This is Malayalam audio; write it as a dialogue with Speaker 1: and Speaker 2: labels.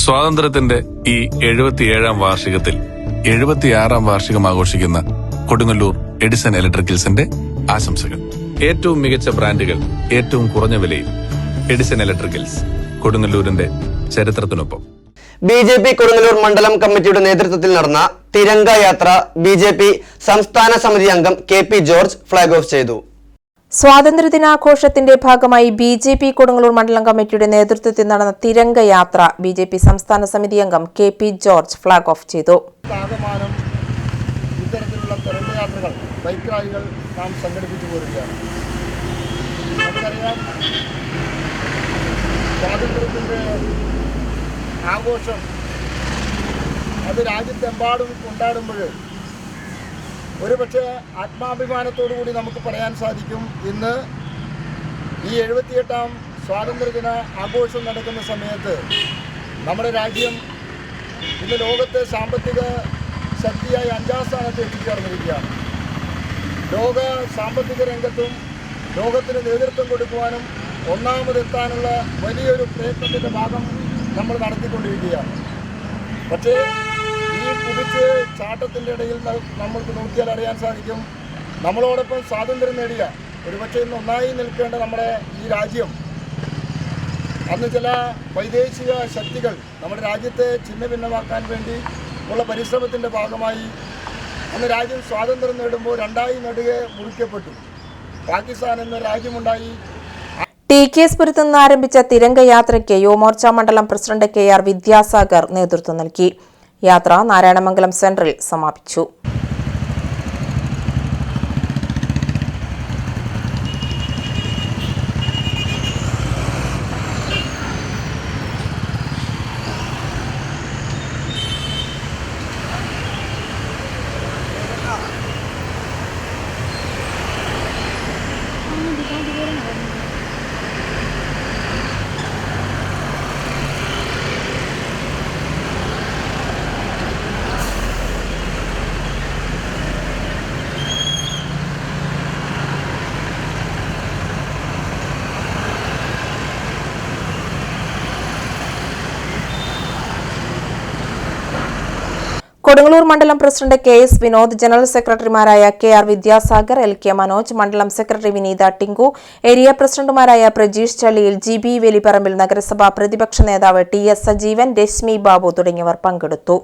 Speaker 1: സ്വാതന്ത്ര്യത്തിന്റെ ഈ എഴുപത്തിയേഴാം വാർഷികത്തിൽ എഴുപത്തിയാറാം വാർഷികം ആഘോഷിക്കുന്ന കൊടുങ്ങല്ലൂർ എഡിസൺ ഇലക്ട്രിക്കൽസിന്റെ ആശംസകൾ. ഏറ്റവും മികച്ച ബ്രാൻഡുകൾ ഏറ്റവും കുറഞ്ഞ വിലയിൽ എഡിസൺ ഇലക്ട്രിക്കൽസ് കൊടുങ്ങല്ലൂരിന്റെ ചരിത്രത്തിനൊപ്പം.
Speaker 2: ബി ജെ പി കൊടുങ്ങല്ലൂർ മണ്ഡലം കമ്മിറ്റിയുടെ നേതൃത്വത്തിൽ നടന്ന തിരങ്ക യാത്ര ബി ജെ പി സംസ്ഥാന സമിതി അംഗം K P George flag off ചെയ്തു.
Speaker 3: സ്വാതന്ത്ര്യദിനാഘോഷത്തിന്റെ ഭാഗമായി ബി ജെ പി കൊടുങ്ങല്ലൂർ മണ്ഡലം കമ്മിറ്റിയുടെ നേതൃത്വത്തിൽ നടന്ന തിരങ്ക യാത്ര ബി ജെ പി സംസ്ഥാന സമിതി അംഗം K P George flag off ചെയ്തു.
Speaker 4: നാം ആഘോഷം അത് രാജ്യത്തെമ്പാടും കൊണ്ടാടുമ്പോൾ ഒരുപക്ഷെ ആത്മാഭിമാനത്തോടുകൂടി നമുക്ക് പറയാൻ സാധിക്കും. ഇന്ന് ഈ എഴുപത്തിയെട്ടാം സ്വാതന്ത്ര്യദിന ആഘോഷം നടക്കുന്ന സമയത്ത് നമ്മുടെ രാജ്യം ഇന്ന് ലോകത്തെ സാമ്പത്തിക ശക്തിയായി അഞ്ചാം സ്ഥാനത്ത് എത്തിച്ചേർന്നിരിക്കുകയാണ് ലോക സാമ്പത്തിക രംഗത്തും ലോകത്തിന് നേതൃത്വം കൊടുക്കുവാനും ഒന്നാമതെത്താനുള്ള വലിയൊരു പ്രയത്നത്തിന്റെ ഭാഗം നമ്മൾ നടത്തിക്കൊണ്ടിരിക്കുകയാണ്. പക്ഷേ കുതിച്ച് ചാട്ടത്തിന്റെ ഇടയിൽ നമ്മൾക്ക് നോക്കിയാൽ അറിയാൻ സാധിക്കും. നമ്മളോടൊപ്പം സ്വാതന്ത്ര്യം നേടിയ ഒരുപക്ഷെ ഇന്ന് ഒന്നായി നിൽക്കേണ്ട നമ്മുടെ ഈ രാജ്യം അന്ന് ചില വൈദേശിക ശക്തികൾ നമ്മുടെ രാജ്യത്തെ ചിഹ്ന ഭിന്നമാക്കാൻ വേണ്ടി ഉള്ള പരിശ്രമത്തിന്റെ ഭാഗമായി അന്ന് രാജ്യം സ്വാതന്ത്ര്യം നേടുമ്പോൾ രണ്ടായി നടുകെ മുറിക്കപ്പെട്ടു. പാകിസ്ഥാൻ എന്ന രാജ്യമുണ്ടായി.
Speaker 3: ടി കെ എസ് നിന്ന് ആരംഭിച്ച തിരങ്ക യാത്രയ്ക്ക് യുവമോർച്ച മണ്ഡലം പ്രസിഡന്റ് കെ ആർ വിദ്യാസാഗർ നേതൃത്വം നൽകി. യാത്ര നാരായണമംഗലം സെന്ററിൽ സമാപിച്ചു. കൊടുങ്ങല്ലൂർ മണ്ഡലം president K S Vinod general സെക്രട്ടറിമാരായ K R Vidyasagar L K Manoj മണ്ഡലം സെക്രട്ടറി വിനീത ടിങ്കു ഏരിയ പ്രസിഡന്റുമാരായ പ്രജീഷ് ചള്ളിയിൽ ജി ബി വേലിപ്പറമ്പിൽ നഗരസഭാ പ്രതിപക്ഷ നേതാവ് ടി എസ് സജീവൻ രശ്മി ബാബു തുടങ്ങിയവർ പങ്കെടുത്തു.